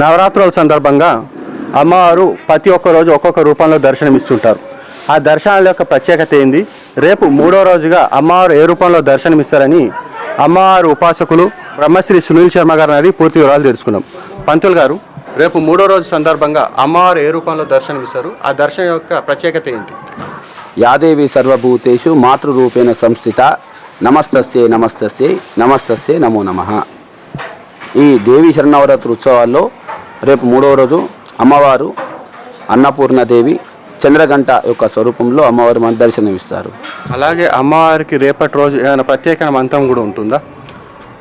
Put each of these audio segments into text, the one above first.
నవరాత్రుల సందర్భంగా అమ్మవారు ప్రతి ఒక్క రోజు ఒక్కొక్క రూపంలో దర్శనమిస్తుంటారు. ఆ దర్శనాల యొక్క ప్రత్యేకత ఏంది? రేపు మూడో రోజుగా అమ్మవారు ఏ రూపంలో దర్శనమిస్తారని అమ్మవారు ఉపాసకులు బ్రహ్మశ్రీ సునీల్ శర్మ గారిని అడిగి పూర్తి వివరాలు తెలుసుకున్నాం. పంతులు గారు రేపు మూడో రోజు సందర్భంగా అమ్మవారు ఏ రూపంలో దర్శనమిస్తారు? ఆ దర్శనం యొక్క ప్రత్యేకత ఏంటి? యాదేవి సర్వభూతేషు మాతృరూపేణ సంస్థిత నమస్తస్యే నమస్తస్యే నమస్తస్యే నమో నమః. ఈ దేవి శరణవరాత్రి ఉత్సవాల్లో రేపు మూడవ రోజు అమ్మవారు అన్నపూర్ణదేవి చంద్రగంట యొక్క స్వరూపంలో అమ్మవారు మన దర్శనమిస్తారు. అలాగే అమ్మవారికి రేపటి రోజు ఏమైనా ప్రత్యేకమైన మంత్రం కూడా ఉంటుందా?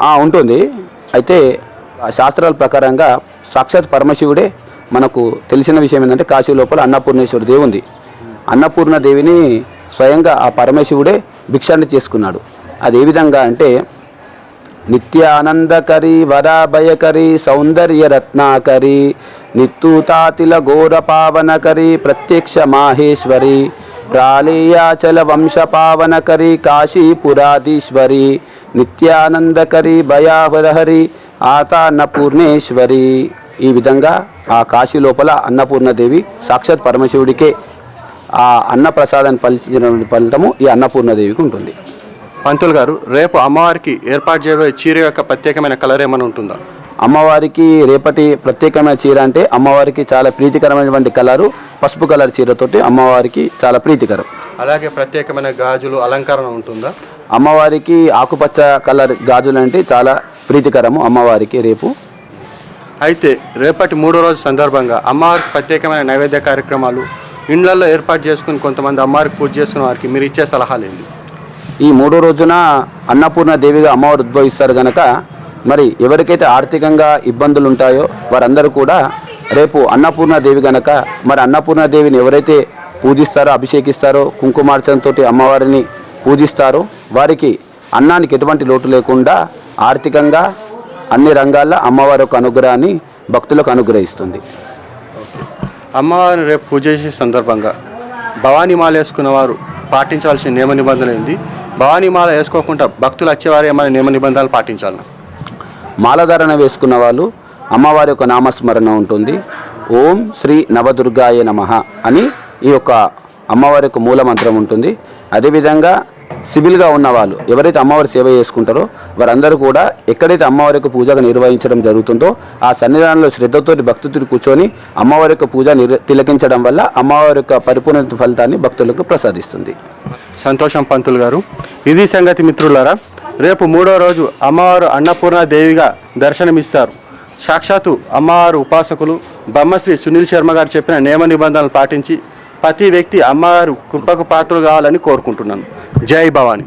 ఆ, ఉంటుంది. అయితే ఆ శాస్త్రాల ప్రకారంగా సాక్షాత్ పరమశివుడే మనకు తెలిసిన విషయం ఏంటంటే కాశీ లోపల అన్నపూర్ణేశ్వరి దేవి ఉంది. అన్నపూర్ణ దేవిని స్వయంగా ఆ పరమశివుడే భిక్షాన్ని చేసుకున్నాడు. అది ఏ విధంగా అంటే నిత్యానందకరి వరాభయకరి సౌందర్య రత్నాకరి నిత్తూతాతిల ఘోర పావనకరి ప్రత్యక్ష మాహేశ్వరి ప్రాళీయాచల వంశ పావనకరి కాశీపురాధీశ్వరి నిత్యానందకరి భయావరహరి ఆత అన్నపూర్ణేశ్వరి ఈ విధంగా ఆ కాశీ లోపల అన్నపూర్ణదేవి సాక్షాత్ పరమశివుడికే ఆ అన్నప్రసాదాన్ని ఫలించిన ఫలితము ఈ అన్నపూర్ణదేవికి ఉంటుంది. పంతులు గారు రేపు అమ్మవారికి ఏర్పాటు చేయబోయే చీర యొక్క ప్రత్యేకమైన కలర్ ఏమైనా ఉంటుందా? అమ్మవారికి రేపటి ప్రత్యేకమైన చీర అంటే అమ్మవారికి చాలా ప్రీతికరమైనటువంటి కలరు పసుపు కలర్ చీరతోటి అమ్మవారికి చాలా ప్రీతికరం. అలాగే ప్రత్యేకమైన గాజులు అలంకరణ ఉంటుందా? అమ్మవారికి ఆకుపచ్చ కలర్ గాజులు అంటే చాలా ప్రీతికరము అమ్మవారికి రేపు. అయితే రేపటి మూడో రోజు సందర్భంగా అమ్మవారికి ప్రత్యేకమైన నైవేద్య కార్యక్రమాలు ఇండ్లలో ఏర్పాటు చేసుకుని కొంతమంది అమ్మవారికి పూజ చేసుకున్న వారికి మీరు ఇచ్చే సలహాలు ఏంటి? ఈ మూడో రోజున అన్నపూర్ణ దేవిగా అమ్మవారు ఉద్భవిస్తారు గనక మరి ఎవరికైతే ఆర్థికంగా ఇబ్బందులు ఉంటాయో వారందరూ కూడా రేపు అన్నపూర్ణ దేవి గనక మరి అన్నపూర్ణ దేవిని ఎవరైతే పూజిస్తారో అభిషేకిస్తారో కుంకుమార్చనతో అమ్మవారిని పూజిస్తారో వారికి అన్నానికి ఎటువంటి లోటు లేకుండా ఆర్థికంగా అన్ని రంగాల్లో అమ్మవారి యొక్క అనుగ్రహాన్ని భక్తులకు అనుగ్రహిస్తుంది. అమ్మవారిని రేపు పూజ చేసే సందర్భంగా భవానీ మాల వేసుకున్న వారు పాటించాల్సిన నియమ నిబంధన ఏంది? భవానీ మాల వేసుకోకుండా భక్తులు వచ్చేవారు ఏమైనా నియమ నిబంధనలు పాటించాలి. మాలధారణ వేసుకున్న వాళ్ళు అమ్మవారి యొక్క నామస్మరణ ఉంటుంది. ఓం శ్రీ నవదుర్గాయ నమః అని ఈ యొక్క అమ్మవారి యొక్క మూల మంత్రం ఉంటుంది. అదేవిధంగా సివిల్గా ఉన్న వాళ్ళు ఎవరైతే అమ్మవారి సేవ చేసుకుంటారో వారందరూ కూడా ఎక్కడైతే అమ్మవారి యొక్క పూజగా నిర్వహించడం జరుగుతుందో ఆ సన్నిధానంలో శ్రద్ధతోటి భక్తులు కూర్చొని అమ్మవారి యొక్క పూజ నిర్ తిలకించడం వల్ల అమ్మవారి యొక్క పరిపూర్ణ ఫలితాన్ని భక్తులకు ప్రసాదిస్తుంది. సంతోషం పంతులు గారు. ఇది సంగతి మిత్రులారా రేపు మూడో రోజు అమ్మవారు అన్నపూర్ణ దేవిగా దర్శనమిస్తారు. సాక్షాత్తు అమ్మవారు ఉపాసకులు బ్రహ్మశ్రీ సునీల్ శర్మ గారు చెప్పిన నియమ నిబంధనలు పాటించి ప్రతి వ్యక్తి అమ్మవారు కృపకు పాత్రలు కావాలని కోరుకుంటున్నాను. జై భవాని